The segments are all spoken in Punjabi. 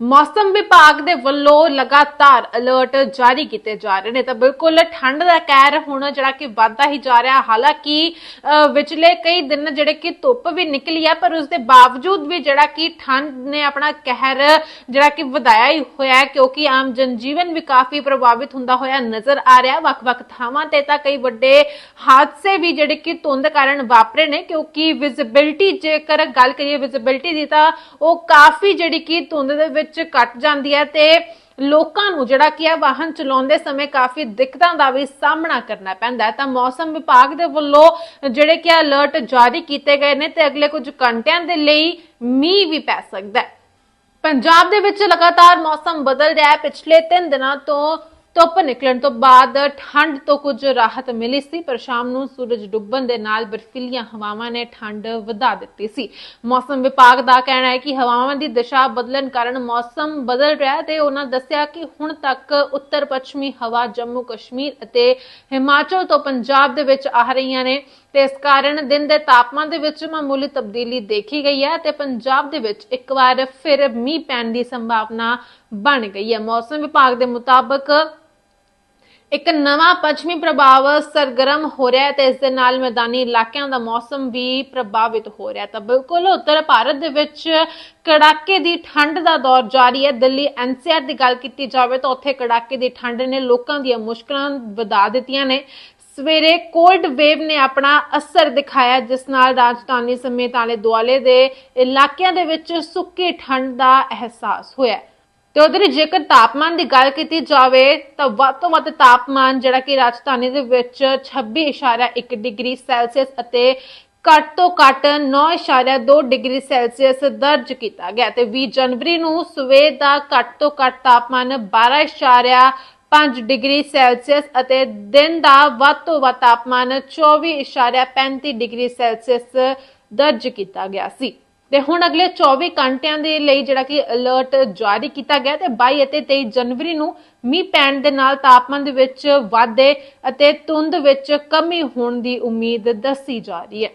ਮੌਸਮ ਵਿਭਾਗ ਦੇ ਵੱਲੋਂ ਲਗਾਤਾਰ ਅਲਰਟ ਜਾਰੀ ਕੀਤੇ ਜਾ ਰਹੇ ਨੇ। ਤਾਂ ਬਿਲਕੁਲ ਠੰਡ ਦਾ ਕਹਿਰ ਹੁਣ ਜਿਹੜਾ ਕਿ ਵੱਧਦਾ ਹੀ ਜਾ ਰਿਹਾ। ਹਾਲਾਂਕਿ ਵਿਚਲੇ ਕਈ ਦਿਨ ਜਿਹੜੇ ਕਿ ਧੁੱਪ ਵੀ ਨਿਕਲੀ ਹੈ ਪਰ ਉਸ ਦੇ ਬਾਵਜੂਦ ਵੀ ਜਿਹੜਾ ਕਿ ਠੰਡ ਨੇ ਆਪਣਾ ਕਹਿਰ ਜਿਹੜਾ ਕਿ ਵਧਾਇਆ ਹੀ ਹੋਇਆ ਹੈ, ਕਿਉਂਕਿ ਆਮ ਜਨਜੀਵਨ ਵੀ ਕਾਫੀ ਪ੍ਰਭਾਵਿਤ ਹੁੰਦਾ ਹੋਇਆ ਨਜ਼ਰ ਆ ਰਿਹਾ। ਵੱਖ-ਵੱਖ ਥਾਵਾਂ ਤੇ ਤਾਂ ਕਈ ਵੱਡੇ ਹਾਦਸੇ ਵੀ ਜਿਹੜੇ ਕਿ ਧੁੰਦ ਕਾਰਨ ਵਾਪਰੇ ਨੇ, ਕਿਉਂਕਿ ਵਿਜ਼ਿਬਿਲਟੀ ਜੇਕਰ ਗੱਲ ਕਰੀਏ ਵਿਜ਼ਿਬਿਲਟੀ ਦੀ ਤਾਂ ਉਹ ਕਾਫੀ ਜਿਹੜੀ ਕਿ ਧੁੰਦ ਦੇ ਵਿੱਚ ਘਟ ਜਾਂਦੀ ਹੈ ਤੇ ਲੋਕਾਂ ਨੂੰ ਜਿਹੜਾ ਕੀ ਹੈ ਵਾਹਨ ਚਲਾਉਂਦੇ ਸਮੇਂ ਕਾਫੀ ਦਿੱਕਤਾਂ ਦਾ ਵੀ ਸਾਹਮਣਾ ਕਰਨਾ ਪੈਂਦਾ ਹੈ। ਤਾਂ ਮੌਸਮ ਵਿਭਾਗ ਦੇ ਵੱਲੋਂ ਜਿਹੜੇ ਕਿ ਅਲਰਟ ਜਾਰੀ ਕੀਤੇ ਗਏ ਨੇ ਤੇ ਅਗਲੇ ਕੁਝ ਘੰਟਿਆਂ ਦੇ ਲਈ ਮੀਂਹ ਵੀ ਪੈ ਸਕਦਾ ਹੈ। ਪੰਜਾਬ ਦੇ ਵਿੱਚ ਲਗਾਤਾਰ ਮੌਸਮ ਬਦਲ ਰਿਹਾ ਹੈ। ਪਿਛਲੇ 3 ਦਿਨਾਂ ਤੋਂ ਧੁੱਪ ਨਿਕਲਣ ਤੋਂ ਬਾਅਦ ਠੰਡ ਤੋਂ ਕੁਝ ਰਾਹਤ ਮਿਲੀ ਸੀ, ਪਰ ਸ਼ਾਮ ਨੂੰ ਸੂਰਜ ਡੁੱਬਣ ਦੇ ਨਾਲ ਬਰਫੀਲੀਆਂ ਹਵਾਵਾਂ ਨੇ ਠੰਡ ਵਧਾ ਦਿੱਤੀ ਸੀ। ਮੌਸਮ ਵਿਭਾਗ ਦਾ ਕਹਿਣਾ ਹੈ ਕਿ ਹਵਾਵਾਂ ਦੀ ਦਿਸ਼ਾ ਬਦਲਣ ਕਾਰਨ ਮੌਸਮ ਬਦਲ ਰਿਹਾ ਹੈ ਤੇ ਉਹਨਾਂ ਦੱਸਿਆ ਕਿ ਹੁਣ ਤੱਕ ਉੱਤਰ ਪੱਛਮੀ ਹਵਾ ਜੰਮੂ ਕਸ਼ਮੀਰ ਅਤੇ ਹਿਮਾਚਲ ਤੋਂ ਪੰਜਾਬ ਦੇ ਵਿੱਚ ਆ ਰਹੀਆਂ ਨੇ। ਤੇ ਇਸ ਕਾਰਨ ਦਿਨ ਦੇ ਤਾਪਮਾਨ ਦੇ ਵਿੱਚ ਮਾਮੂਲੀ ਤਬਦੀਲੀ ਦੇਖੀ ਗਈ ਹੈ ਤੇ ਪੰਜਾਬ ਦੇ ਵਿੱਚ ਇੱਕ ਵਾਰ ਫਿਰ ਮੀਂਹ ਪੈਣ ਦੀ ਸੰਭਾਵਨਾ ਬਣ ਗਈ ਹੈ। ਮੌਸਮ ਵਿਭਾਗ ਦੇ ਮੁਤਾਬਕ ਇੱਕ ਨਵਾਂ ਪੱਛਮੀ ਪ੍ਰਭਾਵ ਸਰਗਰਮ ਹੋ ਰਿਹਾ ਹੈ ਤੇ ਇਸ ਦੇ ਨਾਲ ਮੈਦਾਨੀ ਇਲਾਕਿਆਂ ਦਾ ਮੌਸਮ ਵੀ ਪ੍ਰਭਾਵਿਤ ਹੋ ਰਿਹਾ ਤਾਂ ਬਿਲਕੁਲ ਉੱਤਰ ਭਾਰਤ ਦੇ ਵਿੱਚ ਕੜਾਕੇ ਦੀ ਠੰਡ ਦਾ ਦੌਰ ਜਾਰੀ ਹੈ। ਦਿੱਲੀ ਐਨਸੀਆਰ ਦੀ ਗੱਲ ਕੀਤੀ ਜਾਵੇ ਤਾਂ ਉੱਥੇ ਕੜਾਕੇ ਦੀ ਠੰਡ ਨੇ ਲੋਕਾਂ ਦੀਆਂ ਮੁਸ਼ਕਲਾਂ ਵਧਾ ਦਿੱਤੀਆਂ ਨੇ ਸਵੇਰੇ ਕੋਲਡ ਵੇਵ ਨੇ ਆਪਣਾ ਅਸਰ ਦਿਖਾਇਆ, ਜਿਸ ਨਾਲ ਰਾਜਧਾਨੀ ਸਮੇਤ ਆਲੇ ਦੁਆਲੇ ਦੇ ਇਲਾਕਿਆਂ ਦੇ ਵਿੱਚ ਸੁੱਕੀ ਠੰਡ ਦਾ ਅਹਿਸਾਸ ਹੋਇਆ ਤੇ ਉਧਰ ਜੇਕਰ ਤਾਪਮਾਨ ਦੀ ਗੱਲ ਕੀਤੀ ਜਾਵੇ, ਤਾਂ ਵੱਧ ਤੋਂ ਵੱਧ ਤਾਪਮਾਨ ਜਿਹੜਾ ਕਿ ਰਾਜਧਾਨੀ ਦੇ ਵਿੱਚ 26.1 ਡਿਗਰੀ ਸੈਲਸੀਅਸ ਅਤੇ ਘੱਟ ਤੋਂ ਘੱਟ 9.2 ਡਿਗਰੀ ਸੈਲਸੀਅਸ ਦਰਜ ਕੀਤਾ ਗਿਆ ਤੇ 20 ਜਨਵਰੀ ਨੂੰ ਸਵੇਰ ਦਾ ਘੱਟ ਤੋਂ ਘੱਟ ਤਾਪਮਾਨ 12.5 ਡਿਗਰੀ ਸੈਲਸੀਅਸ ਅਤੇ ਦਿਨ ਦਾ ਵੱਧ ਤੋਂ ਵੱਧ ਤਾਪਮਾਨ 24.35 ਡਿਗਰੀ ਸੈਲਸੀਅਸ ਦਰਜ ਕੀਤਾ ਗਿਆ ਸੀ। ਤੇ ਹੁਣ ਅਗਲੇ 24 ਘੰਟਿਆਂ ਦੇ ਲਈ ਜਿਹੜਾ ਕਿ ਅਲਰਟ ਜਾਰੀ ਕੀਤਾ ਗਿਆ ਤੇ 22 ਅਤੇ 23 ਜਨਵਰੀ ਨੂੰ ਮੀਂਹ ਪੈਣ ਦੇ ਨਾਲ ਤਾਪਮਾਨ ਦੇ ਵਿੱਚ ਵਾਧੇ ਅਤੇ ਧੁੰਦ ਵਿੱਚ ਕਮੀ ਹੋਣ ਦੀ ਉਮੀਦ ਦੱਸੀ ਜਾ ਰਹੀ ਹੈ।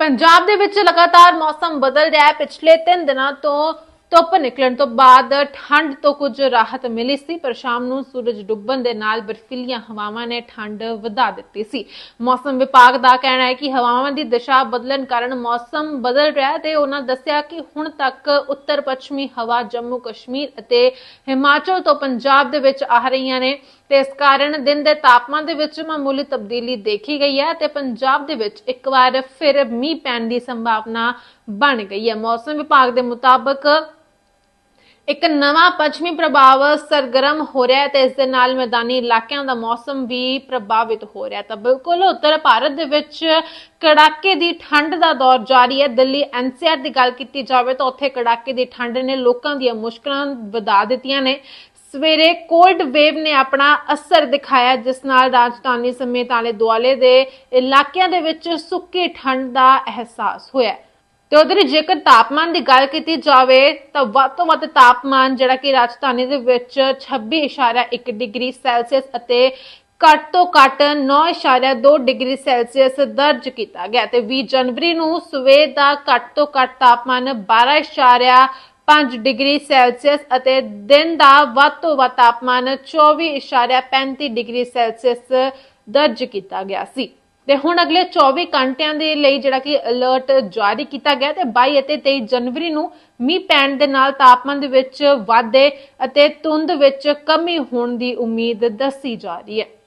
ਪੰਜਾਬ ਦੇ ਵਿੱਚ ਲਗਾਤਾਰ ਮੌਸਮ ਬਦਲ ਰਿਹਾ ਹੈ। ਪਿਛਲੇ 3 ਦਿਨਾਂ ਤੋਂ ਧੁੱਪ ਨਿਕਲਣ ਤੋਂ ਬਾਅਦ ਠੰਡ ਤੋਂ ਕੁਝ ਰਾਹਤ ਮਿਲੀ ਸੀ, ਪਰ ਸ਼ਾਮ ਨੂੰ ਸੂਰਜ ਡੁੱਬਣ ਦੇ ਨਾਲ ਬਰਫੀਲੀਆਂ ਹਵਾਵਾਂ ਨੇ ਠੰਡ ਵਧਾ ਦਿੱਤੀ ਸੀ। ਮੌਸਮ ਵਿਭਾਗ ਦਾ ਕਹਿਣਾ ਹੈ ਕਿ ਹਵਾਵਾਂ ਦੀ ਦਿਸ਼ਾ ਬਦਲਣ ਕਾਰਨ ਮੌਸਮ ਬਦਲ ਰਿਹਾ ਹੈ ਤੇ ਉਹਨਾਂ ਦੱਸਿਆ ਕਿ ਹੁਣ ਤੱਕ ਉੱਤਰ ਪੱਛਮੀ ਹਵਾ ਜੰਮੂ ਕਸ਼ਮੀਰ ਅਤੇ ਹਿਮਾਚਲ ਤੋਂ ਪੰਜਾਬ ਦੇ ਵਿੱਚ ਆ ਰਹੀਆਂ ਨੇ ਤੇ ਇਸ ਕਾਰਨ ਦਿਨ ਦੇ ਤਾਪਮਾਨ ਦੇ ਵਿੱਚ ਮਾਮੂਲੀ ਤਬਦੀਲੀ ਦੇਖੀ ਗਈ ਹੈ ਤੇ ਪੰਜਾਬ ਦੇ ਵਿੱਚ ਇੱਕ ਵਾਰ ਫਿਰ ਮੀਂਹ ਪੈਣ ਦੀ ਸੰਭਾਵਨਾ ਬਣ ਗਈ ਹੈ। ਮੌਸਮ ਵਿਭਾਗ ਦੇ ਮੁਤਾਬਕ ਇੱਕ ਨਵਾਂ ਪੱਛਮੀ ਪ੍ਰਭਾਵ ਸਰਗਰਮ ਹੋ ਰਿਹਾ ਹੈ ਤੇ ਇਸ ਦੇ ਨਾਲ ਮੈਦਾਨੀ ਇਲਾਕਿਆਂ ਦਾ ਮੌਸਮ ਵੀ ਪ੍ਰਭਾਵਿਤ ਹੋ ਰਿਹਾ ਹੈ। ਤਾਂ ਬਿਲਕੁਲ ਉੱਤਰ ਭਾਰਤ ਦੇ ਵਿੱਚ ਕੜਾਕੇ ਦੀ ਠੰਡ ਦਾ ਦੌਰ ਜਾਰੀ ਹੈ। ਦਿੱਲੀ ਐਨਸੀਆਰ ਦੀ ਗੱਲ ਕੀਤੀ ਜਾਵੇ ਤਾਂ ਉੱਥੇ ਕੜਾਕੇ ਦੀ ਠੰਡ ਨੇ ਲੋਕਾਂ ਦੀਆਂ ਮੁਸ਼ਕਲਾਂ ਵਧਾ ਦਿੱਤੀਆਂ ਨੇ। ਸਵੇਰੇ ਕੋਲਡ ਵੇਵ ਨੇ ਆਪਣਾ ਅਸਰ ਦਿਖਾਇਆ, ਜਿਸ ਨਾਲ ਰਾਜਧਾਨੀ ਸਮੇਤ ਆਲੇ ਦੁਆਲੇ ਦੇ ਇਲਾਕਿਆਂ ਦੇ ਵਿੱਚ ਸੁੱਕੀ ਠੰਡ ਦਾ ਅਹਿਸਾਸ ਹੋਇਆ ਤੇ ਉਧਰ ਜੇਕਰ ਤਾਪਮਾਨ ਦੀ ਗੱਲ ਕੀਤੀ ਜਾਵੇ, ਤਾਂ ਵੱਧ ਤੋਂ ਵੱਧ ਤਾਪਮਾਨ ਜਿਹੜਾ ਕਿ ਰਾਜਧਾਨੀ ਦੇ ਵਿੱਚ 26.1 ਡਿਗਰੀ ਸੈਲਸੀਅਸ ਅਤੇ ਘੱਟ ਤੋਂ ਘੱਟ 9.2 ਡਿਗਰੀ ਸੈਲਸੀਅਸ ਦਰਜ ਕੀਤਾ ਗਿਆ ਤੇ 20 ਜਨਵਰੀ ਨੂੰ ਸਵੇਰ ਦਾ ਘੱਟ ਤੋਂ ਘੱਟ ਤਾਪਮਾਨ 12.5 ਡਿਗਰੀ ਸੈਲਸੀਅਸ ਅਤੇ ਦਿਨ ਦਾ ਵੱਧ ਤੋਂ ਵੱਧ ਤਾਪਮਾਨ 24.35 ਡਿਗਰੀ ਸੈਲਸੀਅਸ ਦਰਜ ਕੀਤਾ ਗਿਆ ਸੀ। ਤੇ ਹੁਣ ਅਗਲੇ 24 ਘੰਟਿਆਂ ਦੇ ਲਈ ਜਿਹੜਾ ਕਿ ਅਲਰਟ ਜਾਰੀ ਕੀਤਾ ਗਿਆ ਤੇ 22 ਅਤੇ 23 ਜਨਵਰੀ ਨੂੰ ਮੀਂਹ ਪੈਣ ਦੇ ਨਾਲ ਤਾਪਮਾਨ ਦੇ ਵਿੱਚ ਵਾਧੇ ਅਤੇ ਧੁੰਦ ਵਿੱਚ ਕਮੀ ਹੋਣ ਦੀ ਉਮੀਦ ਦੱਸੀ ਜਾ ਰਹੀ ਹੈ।